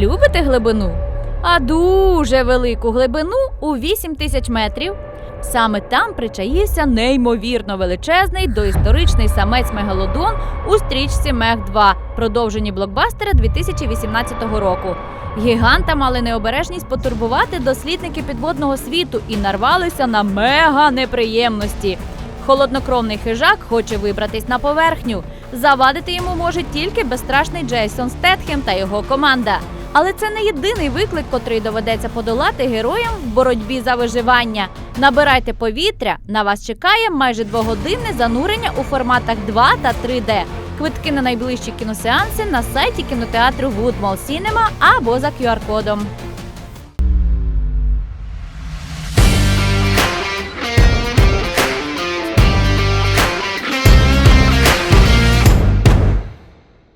любите глибину? А дуже велику глибину у 8 тисяч метрів. Саме там причаївся неймовірно величезний доісторичний самець мегалодон у стрічці Мех 2, продовженні блокбастера 2018 року. Гіганта мали необережність потурбувати дослідники підводного світу і нарвалися на мега неприємності. Холоднокровний хижак хоче вибратись на поверхню. Завадити йому може тільки безстрашний Джейсон Стетхем та його команда. Але це не єдиний виклик, котрий доведеться подолати героям в боротьбі за виживання. Набирайте повітря. На вас чекає майже двогодинне занурення у форматах 2 та 3D. Квитки на найближчі кіносеанси на сайті кінотеатру Woodmall Cinema або за QR-кодом.